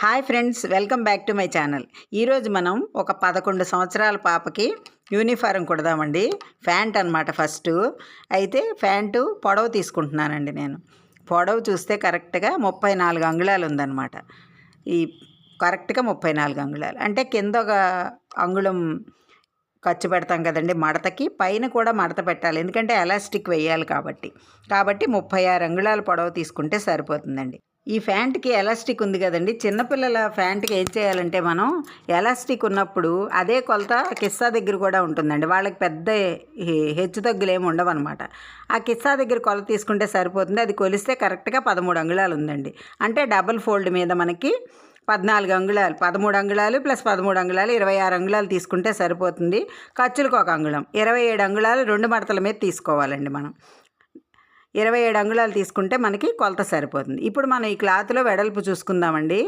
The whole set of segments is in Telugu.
Hi friends welcome back to my channel. ఈరోజు మనం ఒక పదకొండు సంవత్సరాల పాపకి యూనిఫారం కుడదామండి. ఫ్యాంట్ అనమాట ఫస్ట్. అయితే ఫ్యాంటు పొడవు తీసుకుంటున్నానండి నేను. పొడవు చూస్తే కరెక్ట్గా ముప్పై నాలుగు అంగుళాలు ఉందన్నమాట. ఈ కరెక్ట్గా ముప్పై నాలుగు అంగుళాలు. అంటే కింద ఒక అంగుళం ఖర్చు పెడతాం కదండి మడతకి. పైన కూడా మడత పెట్టాలి. ఎందుకంటే ఎలాస్టిక్ వేయాలి కాబట్టి. కాబట్టి ముప్పై ఆరు అంగుళాల పొడవు తీసుకుంటే సరిపోతుందండి. ఈ ఫ్యాంట్కి ఎలాస్టిక్ ఉంది కదండి. చిన్నపిల్లల ఫ్యాంట్కి ఏం చేయాలంటే మనం ఎలాస్టిక్ ఉన్నప్పుడు అదే కొలత కిస్సా దగ్గర కూడా ఉంటుందండి. వాళ్ళకి పెద్ద హె- హెచ్చు తగ్గులు ఏమి ఉండవు అనమాట ఆ కిస్సా దగ్గర కొలత తీసుకుంటే సరిపోతుంది. అది కొలిస్తే కరెక్ట్గా పదమూడు అంగుళాలు ఉందండి. అంటే డబుల్ ఫోల్డ్ మీద మనకి పద్నాలుగు అంగుళాలు పదమూడు అంగుళాలు ప్లస్ పదమూడు అంగుళాలు ఇరవై ఆరు అంగుళాలు తీసుకుంటే సరిపోతుంది. ఖర్చులకు ఒక అంగుళం. ఇరవై ఏడు అంగుళాలు రెండు మడతల మీద తీసుకోవాలండి మనం. ఇరవై ఏడు అంగుళాలు తీసుకుంటే మనకి కొలత సరిపోతుంది. ఇప్పుడు మనం ఈ క్లాత్లో వెడల్పు చూసుకుందామండి.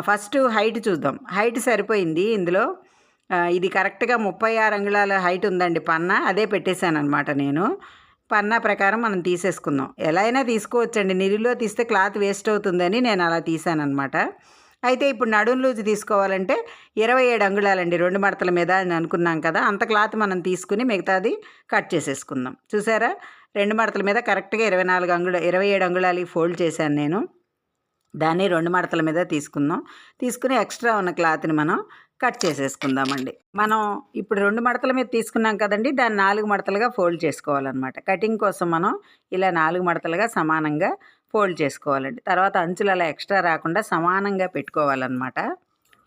ఫస్ట్ హైట్ చూద్దాం. హైట్ సరిపోయింది ఇందులో. ఇది కరెక్ట్గా ముప్పై ఆరు అంగుళాల హైట్ ఉందండి పన్నా. అదే పెట్టేశాను అనమాట నేను. పన్నా ప్రకారం మనం తీసేసుకుందాం. ఎలా అయినా తీసుకోవచ్చండి. నిలులో తీస్తే క్లాత్ వేస్ట్ అవుతుందని నేను అలా తీసాను అనమాట అయితే ఇప్పుడు నడుం లూజ్ తీసుకోవాలంటే ఇరవై ఏడు అంగుళాలండి. రెండు మడతల మీద అని అనుకున్నాం కదా. అంత క్లాత్ మనం తీసుకుని మిగతాది కట్ చేసేసుకుందాం. చూసారా? రెండు మడతల మీద కరెక్ట్గా ఇరవై నాలుగు అంగుళ ఇరవై ఏడు అంగుళాలకి ఫోల్డ్ చేశాను నేను. దాన్ని రెండు మడతల మీద తీసుకుందాం. తీసుకుని ఎక్స్ట్రా ఉన్న క్లాత్ని మనం కట్ చేసేసుకుందామండి. మనం ఇప్పుడు రెండు మడతల మీద తీసుకున్నాం కదండి దాన్ని నాలుగు మడతలుగా ఫోల్డ్ చేసుకోవాలన్నమాట. కటింగ్ కోసం మనం ఇలా నాలుగు మడతలుగా సమానంగా ఫోల్డ్ చేసుకోవాలండి. తర్వాత అంచులు అలా ఎక్స్ట్రా రాకుండా సమానంగా పెట్టుకోవాలన్నమాట.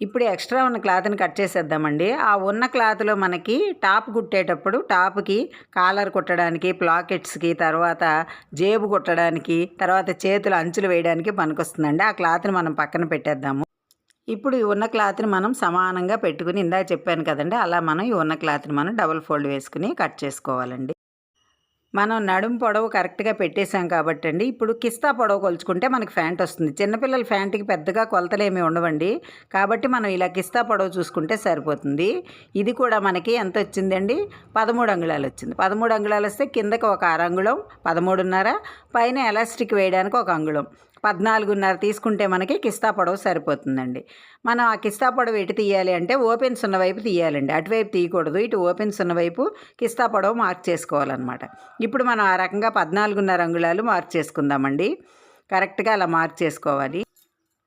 ఇప్పుడు ఎక్స్ట్రా ఉన్న క్లాత్ని కట్ చేసేద్దామండి. ఆ ఉన్న క్లాత్లో మనకి టాప్ కుట్టేటప్పుడు టాప్కి కాలర్ కుట్టడానికి ప్లాకెట్స్కి తర్వాత జేబు కుట్టడానికి తర్వాత చేతులు అంచులు వేయడానికి పనికొస్తుందండి. ఆ క్లాత్ని మనం పక్కన పెట్టేద్దాము. ఇప్పుడు ఈ ఉన్న క్లాత్ని మనం సమానంగా పెట్టుకుని ఇందాక చెప్పాను కదండి అలా మనం ఈ ఉన్న క్లాత్ని మనం డబుల్ ఫోల్డ్ వేసుకుని కట్ చేసుకోవాలండి. మనం నడుం పొడవు కరెక్ట్గా పెట్టేశాం కాబట్టి అండి ఇప్పుడు కిస్తా పొడవు కొలుచుకుంటే మనకి ఫ్యాంట్ వస్తుంది. చిన్నపిల్లల ఫ్యాంట్కి పెద్దగా కొలతలు ఏమీ ఉండవండి. కాబట్టి మనం ఇలా కిస్తా పొడవు చూసుకుంటే సరిపోతుంది. ఇది కూడా మనకి ఎంత వచ్చిందండి? పదమూడు అంగుళాలు వచ్చింది. పదమూడు అంగుళాలు వస్తే కిందకి ఒక అరంగుళం అంగుళం పదమూడున్నర పైన ఎలాస్టిక్ వేయడానికి ఒక అంగుళం. పద్నాలుగున్నర తీసుకుంటే మనకి కిస్తా పొడవు సరిపోతుందండి. మనం ఆ కిస్తా పొడవు ఎటు తీయాలి అంటే ఓపెన్స్ ఉన్న వైపు తీయాలండి. అటువైపు తీయకూడదు. ఇటు ఓపెన్స్ ఉన్న వైపు కిస్తా పొడవు మార్క్ చేసుకోవాలన్నమాట. ఇప్పుడు మనం ఆ రకంగా పద్నాలుగున్నర అంగుళాలు మార్క్ చేసుకుందామండి. కరెక్ట్గా అలా మార్క్ చేసుకోవాలి.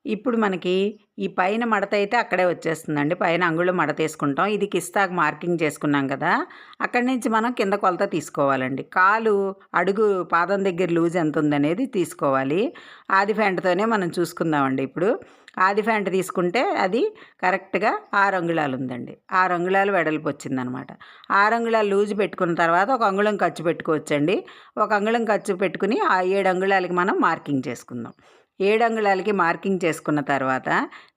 ఇప్పుడు మనకి ఈ పైన మడత అయితే అక్కడే వచ్చేస్తుందండి. పైన అంగుళం మడత వేసుకుంటాం. ఇది కిస్తాకు మార్కింగ్ చేసుకున్నాం కదా. అక్కడి నుంచి మనం కింద కొలత తీసుకోవాలండి. కాలు అడుగు పాదం దగ్గర లూజ్ ఎంత ఉందనేది తీసుకోవాలి. ఆది ఫ్యాంట్తోనే మనం చూసుకుందామండి ఇప్పుడు. ఆది ఫ్యాంట్ తీసుకుంటే అది కరెక్ట్గా ఆరు అంగుళాలు ఉందండి. ఆరు అంగుళాలు వెడల్పు వచ్చిందనమాట. ఆరు అంగుళాలు లూజ్ పెట్టుకున్న తర్వాత ఒక అంగుళం ఖర్చు పెట్టుకోవచ్చండి. ఒక అంగుళం ఖర్చు పెట్టుకుని ఆ ఏడు అంగుళాలకి మనం మార్కింగ్ చేసుకుందాం. ఏడు అంగుళాలకి మార్కింగ్ చేసుకున్న తర్వాత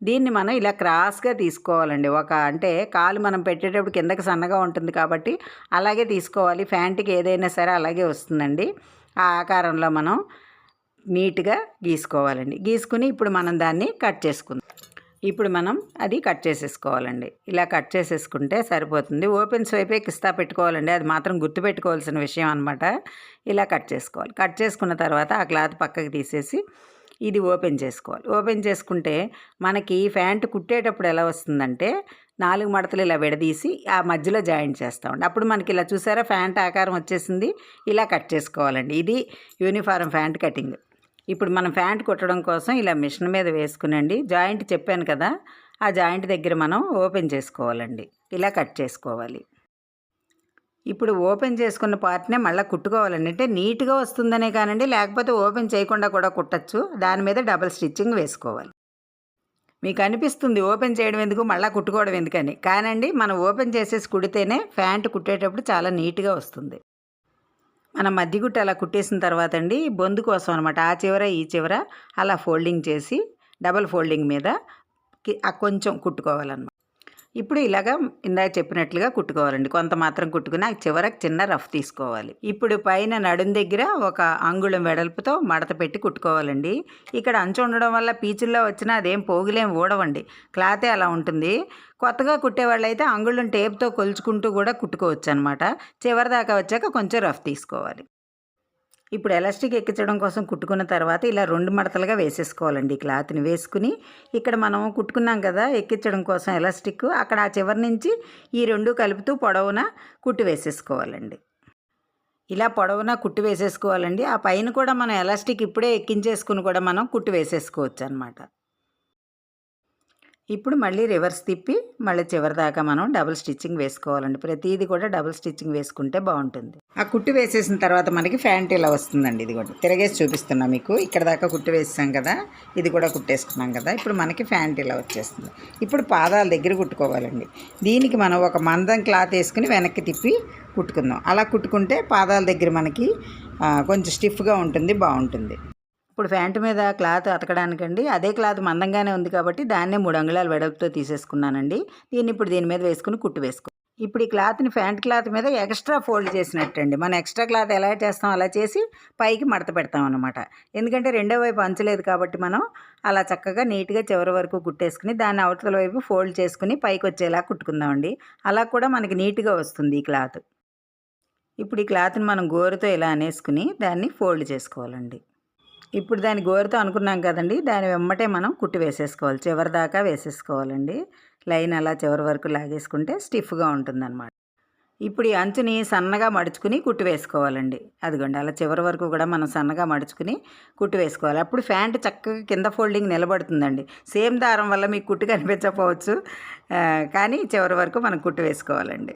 దీన్ని మనం ఇలా క్రాస్గా తీసుకోవాలండి. ఒక అంటే కాలు మనం పెట్టేటప్పుడు కిందకి సన్నగా ఉంటుంది కాబట్టి అలాగే తీసుకోవాలి. ఫ్యాంట్కి ఏదైనా సరే అలాగే వస్తుందండి. ఆ ఆకారంలో మనం నీట్గా గీసుకోవాలండి. గీసుకుని ఇప్పుడు మనం దాన్ని కట్ చేసుకుందాం. ఇప్పుడు మనం అది కట్ చేసేసుకోవాలండి. ఇలా కట్ చేసేసుకుంటే సరిపోతుంది. ఓపెన్ స్వైపే కిస్తా పెట్టుకోవాలండి. అది మాత్రం గుర్తుపెట్టుకోవాల్సిన విషయం అనమాట ఇలా కట్ చేసుకోవాలి. కట్ చేసుకున్న తర్వాత ఆ క్లాత్ పక్కకి తీసేసి ఇది ఓపెన్ చేసుకోవాలి. ఓపెన్ చేసుకుంటే మనకి ప్యాంటు కుట్టేటప్పుడు ఎలా వస్తుందంటే నాలుగు మడతలు ఇలా విడదీసి ఆ మధ్యలో జాయింట్ చేస్తామండి అప్పుడు మనకి ఇలా చూసారా ప్యాంట్ ఆకారం వచ్చేసింది. ఇలా కట్ చేసుకోవాలండి. ఇది యూనిఫారం ప్యాంట్ కటింగ్. ఇప్పుడు మనం ప్యాంట్ కుట్టడం కోసం ఇలా మిషన్ మీద వేసుకునండి. జాయింట్ చెప్పాను కదా ఆ జాయింట్ దగ్గర మనం ఓపెన్ చేసుకోవాలండి. ఇలా కట్ చేసుకోవాలి. ఇప్పుడు ఓపెన్ చేసుకున్న పార్ట్నే మళ్ళీ కుట్టుకోవాలండి. అంటే నీట్గా వస్తుందనే కానండి లేకపోతే ఓపెన్ చేయకుండా కూడా కుట్టచ్చు. దాని మీద డబల్ స్టిచ్చింగ్ వేసుకోవాలి. మీకు అనిపిస్తుంది ఓపెన్ చేయడం ఎందుకు మళ్ళీ కుట్టుకోవడం ఎందుకని? కానండి మనం ఓపెన్ చేసేసి కుడితేనే ప్యాంటు కుట్టేటప్పుడు చాలా నీట్గా వస్తుంది. మనం మధ్య గుట్ట అలా కుట్టేసిన తర్వాత అండి బొందు కోసం అనమాట ఆ చివర ఈ చివర అలా ఫోల్డింగ్ చేసి డబల్ ఫోల్డింగ్ మీద కొంచెం కుట్టుకోవాలన్నమాట. ఇప్పుడు ఇలాగా ఇందాక చెప్పినట్లుగా కుట్టుకోవాలండి. కొంత మాత్రం కుట్టుకుని ఆ చివరకు చిన్న రఫ్ తీసుకోవాలి. ఇప్పుడు పైన నడుం దగ్గర ఒక అంగుళం వెడల్పుతో మడత పెట్టి కుట్టుకోవాలండి. ఇక్కడ అంచు ఉండడం వల్ల పీచుల్లో వచ్చినా అదేం పోగులేం ఊడవండి. క్లాతే అలా ఉంటుంది. కొత్తగా కుట్టేవాళ్ళైతే అంగుళం టేప్తో కొలుచుకుంటూ కూడా కుట్టుకోవచ్చు అనమాట చివరి దాకా వచ్చాక కొంచెం రఫ్ తీసుకోవాలి. ఇప్పుడు ఎలాస్టిక్ ఎక్కించడం కోసం కుట్టుకున్న తర్వాత ఇలా రెండు మడతలుగా వేసేసుకోవాలండి ఈ క్లాత్ని వేసుకుని. ఇక్కడ మనం కుట్టుకున్నాం కదా ఎక్కించడం కోసం ఎలాస్టిక్. అక్కడ ఆ చివరి నుంచి ఈ రెండు కలుపుతూ పొడవున కుట్టు వేసేసుకోవాలండి. ఇలా పొడవునా కుట్టు వేసేసుకోవాలండి. ఆ పైన కూడా మనం ఎలాస్టిక్ ఇప్పుడే ఎక్కించేసుకుని కూడా మనం కుట్టు వేసేసుకోవచ్చు అనమాట ఇప్పుడు మళ్ళీ రివర్స్ తిప్పి మళ్ళీ చివరి దాకా మనం డబుల్ స్టిచ్చింగ్ వేసుకోవాలండి. ప్రతిదీ కూడా డబుల్ స్టిచ్చింగ్ వేసుకుంటే బాగుంటుంది. ఆ కుట్టు వేసేసిన తర్వాత మనకి ఫ్యాంట్ ఇలా వస్తుందండి ఇది కూడా తిరగేసి చూపిస్తున్నా మీకు. ఇక్కడ దాకా కుట్టు వేసాం కదా ఇది కూడా కుట్టేసుకున్నాం కదా ఇప్పుడు మనకి ఫ్యాంట్ ఇలా వచ్చేస్తుంది. ఇప్పుడు పాదాల దగ్గర కుట్టుకోవాలండి. దీనికి మనం ఒక మందం క్లాత్ వేసుకుని వెనక్కి తిప్పి కుట్టుకుందాం. అలా కుట్టుకుంటే పాదాల దగ్గర మనకి కొంచెం స్టిఫ్గా ఉంటుంది బాగుంటుంది. ఇప్పుడు ప్యాంటు మీద క్లాత్ అతకడానికండి. అదే క్లాత్ మందంగానే ఉంది కాబట్టి దాన్నే మూడు అంగుళాల వెడల్పుతో తీసేసుకున్నానండి. దీన్ని ఇప్పుడు దీని మీద వేసుకుని కుట్టు వేసుకో ఇప్పుడు ఈ క్లాత్ని ప్యాంట్ క్లాత్ మీద ఎక్స్ట్రా ఫోల్డ్ చేసినట్టండి. మనం ఎక్స్ట్రా క్లాత్ ఎలా చేస్తాం అలా చేసి పైకి మడత పెడతాం అనమాట ఎందుకంటే రెండో వైపు అంచలేదు కాబట్టి మనం అలా చక్కగా నీట్గా చివరి వరకు కుట్టేసుకుని దాన్ని అవతల వైపు ఫోల్డ్ చేసుకుని పైకి వచ్చేలా కుట్టుకుందామండి. అలా కూడా మనకి నీట్గా వస్తుంది ఈ క్లాత్. ఇప్పుడు ఈ క్లాత్ని మనం గోరుతో ఇలా అనేసుకుని దాన్ని ఫోల్డ్ చేసుకోవాలండి. ఇప్పుడు దాని గోరుతో అనుకున్నాం కదండి దాని వెమ్మటే మనం కుట్టి వేసేసుకోవాలి. చివరి దాకా వేసేసుకోవాలండి. లైన్ అలా చివరి వరకు లాగేసుకుంటే స్టిఫ్గా ఉంటుందన్నమాట. ఇప్పుడు ఈ అంచుని సన్నగా మడుచుకుని కుట్టి వేసుకోవాలండి. అదిగోండి అలా చివరి వరకు కూడా మనం సన్నగా మడుచుకుని కుట్టి వేసుకోవాలి. అప్పుడు ఫ్యాంట్ చక్కగా కింద ఫోల్డింగ్ నిలబడుతుందండి. సేమ్ దారం వల్ల మీకు కుట్టు కనిపించకపోవచ్చు. కానీ చివరి వరకు మనం కుట్టి వేసుకోవాలండి.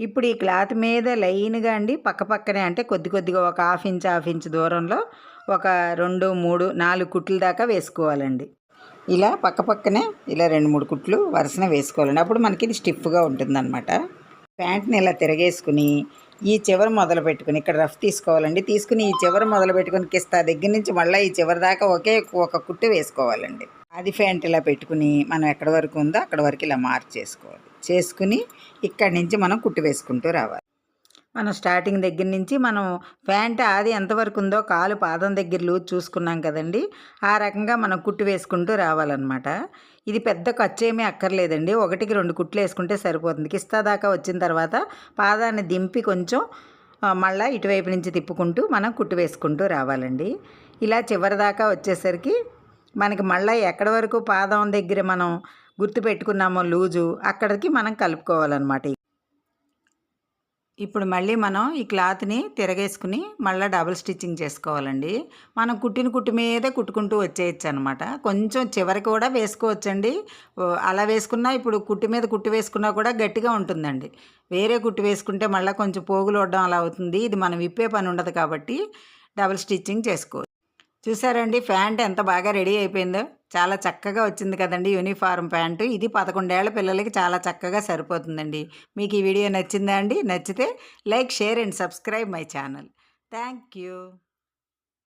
ఇప్పుడు ఈ క్లాత్ మీద లైన్గా అండి పక్క పక్కనే అంటే కొద్ది కొద్దిగా ఒక హాఫ్ ఇంచ్ హాఫ్ ఇంచ్ దూరంలో ఒక రెండు మూడు నాలుగు కుట్లు దాకా వేసుకోవాలండి. ఇలా పక్క పక్కనే ఇలా రెండు మూడు కుట్లు వరుసన వేసుకోవాలండి. అప్పుడు మనకి ఇది స్టిఫ్గా ఉంటుందన్నమాట. ప్యాంట్ని ఇలా తిరగేసుకుని ఈ చివరి మొదలు పెట్టుకుని ఇక్కడ రఫ్ తీసుకోవాలండి. తీసుకుని ఈ చివరి మొదలు పెట్టుకుని కిస్తా దగ్గర నుంచి మళ్ళీ ఈ చివరి దాకా ఒకే ఒక కుట్టు వేసుకోవాలండి. అది ప్యాంట్ ఇలా పెట్టుకుని మనం ఎక్కడి వరకు ఉందో అక్కడ వరకు ఇలా మార్క్ చేసుకోవాలి చేసుకుని ఇక్కడి నుంచి మనం కుట్టు వేసుకుంటూ రావాలి. మనం స్టార్టింగ్ దగ్గర నుంచి మనం ప్యాంట్ ఆది ఎంతవరకు ఉందో కాలు పాదం దగ్గర లూజ్ చూసుకున్నాం కదండి ఆ రకంగా మనం కుట్టు వేసుకుంటూ రావాలన్నమాట. ఇది పెద్ద ఖర్చు ఏమీ అక్కర్లేదండి. ఒకటికి రెండు కుట్లు వేసుకుంటే సరిపోతుంది. కిస్తా దాకా వచ్చిన తర్వాత పాదాన్ని దింపి కొంచెం మళ్ళీ ఇటువైపు నుంచి తిప్పుకుంటూ మనం కుట్టు వేసుకుంటూ రావాలండి. ఇలా చివరి దాకా వచ్చేసరికి మనకి మళ్ళీ ఎక్కడి వరకు పాదం దగ్గర మనం గుర్తు పెట్టుకున్నామో లూజు అక్కడికి మనం కలుపుకోవాలన్నమాట. ఇప్పుడు మళ్ళీ మనం ఈ క్లాత్ని తిరగేసుకుని మళ్ళీ డబుల్ స్టిచ్చింగ్ చేసుకోవాలండి. మనం కుట్టిన కుట్టు మీదే కుట్టుకుంటూ వచ్చేయచ్చు అనమాట కొంచెం చివరికి కూడా వేసుకోవచ్చండి. అలా వేసుకున్నా ఇప్పుడు కుట్టు మీద కుట్టు వేసుకున్నా కూడా గట్టిగా ఉంటుందండి. వేరే కుట్టు వేసుకుంటే మళ్ళీ కొంచెం పోగులు వడ్డం అలా అవుతుంది. ఇది మనం విప్పే పని ఉండదు కాబట్టి డబుల్ స్టిచ్చింగ్ చేసుకోవచ్చు. చూసారండి ప్యాంట్ ఎంత బాగా రెడీ అయిపోయిందో? చాలా చక్కగా వచ్చింది కదండి యూనిఫారం ప్యాంటు. ఇది పదకొండేళ్ళ పిల్లలకి చాలా చక్కగా సరిపోతుందండి. మీకు ఈ వీడియో నచ్చిందా అండి? నచ్చితే like share and subscribe my channel. Thank you.